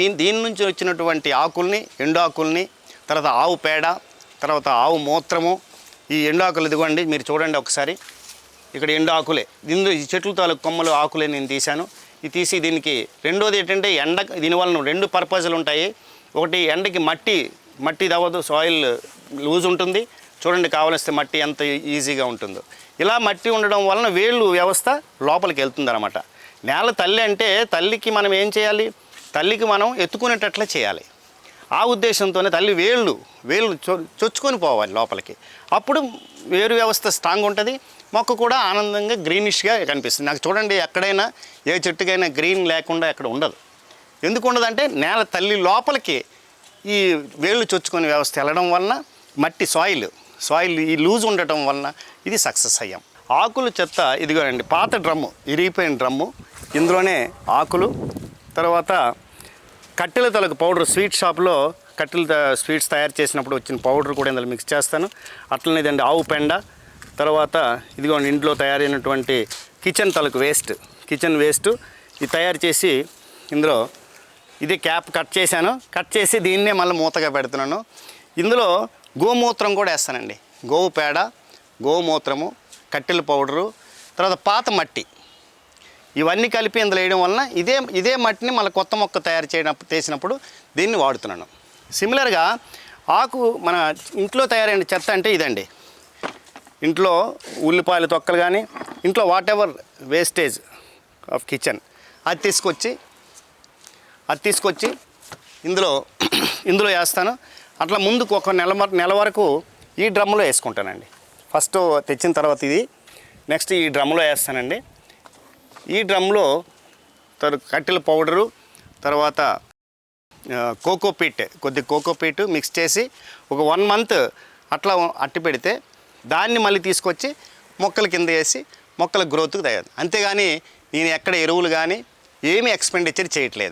దీని దీని నుంచి వచ్చినటువంటి ఆకుల్ని ఎండు ఆకుల్ని తర్వాత ఆవు పేడ తర్వాత ఆవు మూత్రము ఈ ఎండు ఆకులు ఇదిగోండి మీరు చూడండి ఒకసారి. ఇక్కడ ఎండు ఆకులే ఈ చెట్లు తాలూకు కొమ్మలు ఆకులే నేను తీశాను. ఇది తీసి దీనికి రెండోది ఏంటంటే ఎండ దీనివల్ల రెండు పర్పస్లు ఉంటాయి. ఒకటి ఎండకి మట్టి మట్టి తవ్వదు సాయిల్ లూజ్ ఉంటుంది. చూడండి కావలిస్తే మట్టి ఎంత ఈజీగా ఉంటుందో. ఇలా మట్టి ఉండడం వలన వేళ్ళు వ్యవస్థ లోపలికి వెళ్తుంది అనమాట నేల తల్లి అంటే తల్లికి మనం ఏం చేయాలి? తల్లికి మనం ఎత్తుకునేటట్లే చేయాలి. ఆ ఉద్దేశంతోనే తల్లి వేళ్ళు వేళ్ళు చొ చొచ్చుకొని పోవాలి లోపలికి. అప్పుడు వేరు వ్యవస్థ స్ట్రాంగ్ ఉంటుంది. మొక్క కూడా ఆనందంగా గ్రీనిష్గా కనిపిస్తుంది. నాకు చూడండి ఎక్కడైనా ఏ చెట్టుకైనా గ్రీన్ లేకుండా ఎక్కడ ఉండదు. ఎందుకు ఉండదంటే నేల తల్లి లోపలికి ఈ వేళ్ళు చొచ్చుకొని వ్యవస్థ వెళ్ళడం వలన మట్టి సాయిల్ సాయిల్ ఈ లూజ్ ఉండటం వలన ఇది సక్సెస్ అయ్యాం. ఆకులు చెత్త ఇదిగోనండి పాత డ్రమ్ము ఇరిగిపోయిన డ్రమ్ము. ఇందులోనే ఆకులు తర్వాత కట్టెల తలకు పౌడర్ స్వీట్ షాప్లో కట్టెల త- స్వీట్స్ తయారు చేసినప్పుడు వచ్చిన పౌడర్ కూడా ఇందులో మిక్స్ చేస్తాను. అట్లనే ఇదండి ఆవు పెండ తర్వాత ఇదిగోండి ఇంట్లో తయారైనటువంటి కిచెన్ తలకు వేస్ట్ కిచెన్ వేస్ట్ ఇది తయారు చేసి ఇందులో ఇది క్యాప్ కట్ చేశాను. కట్ చేసి దీన్నే మళ్ళీ మూతగా పెడుతున్నాను. ఇందులో గోమూత్రం కూడా వేస్తానండి. గోవు పేడ గోమూత్రము కట్టెల పౌడరు తర్వాత పాత మట్టి. ఇవన్నీ కలిపి ఇందులో వేయడం వలన ఇదే ఇదే మట్టిని మళ్ళీ కొత్త మొక్క తయారు చేయడం చేసినప్పుడు దీన్ని వాడుతున్నాను. సిమిలర్గా ఆకు మన ఇంట్లో తయారైన చెత్త అంటే ఇదండి. ఇంట్లో ఉల్లిపాయల తొక్కలు కానీ ఇంట్లో whatever wastage of kitchen అది తీసుకొచ్చి అది తీసుకొచ్చి ఇందులో ఇందులో వేస్తాను. అట్లా ముందుకు ఒక నెల నెల వరకు ఈ డ్రమ్లో వేసుకుంటానండి. ఫస్ట్ తెచ్చిన తర్వాత ఇది నెక్స్ట్ ఈ డ్రమ్లో వేస్తానండి. ఈ డ్రమ్లో తర్ కట్టెల పౌడరు తర్వాత కోకో పీట్ కొద్ది కోకో పీట్ మిక్స్ చేసి ఒక వన్ మంత్ అట్లా అట్టి పెడితే దాన్ని మళ్ళీ తీసుకొచ్చి మొక్కల కింద వేసి మొక్కల గ్రోత్కి తయారు. అంతేగాని నేను ఎక్కడ ఎరువులు కానీ ఏమీ ఎక్స్పెండిచర్ చేయట్లేదు.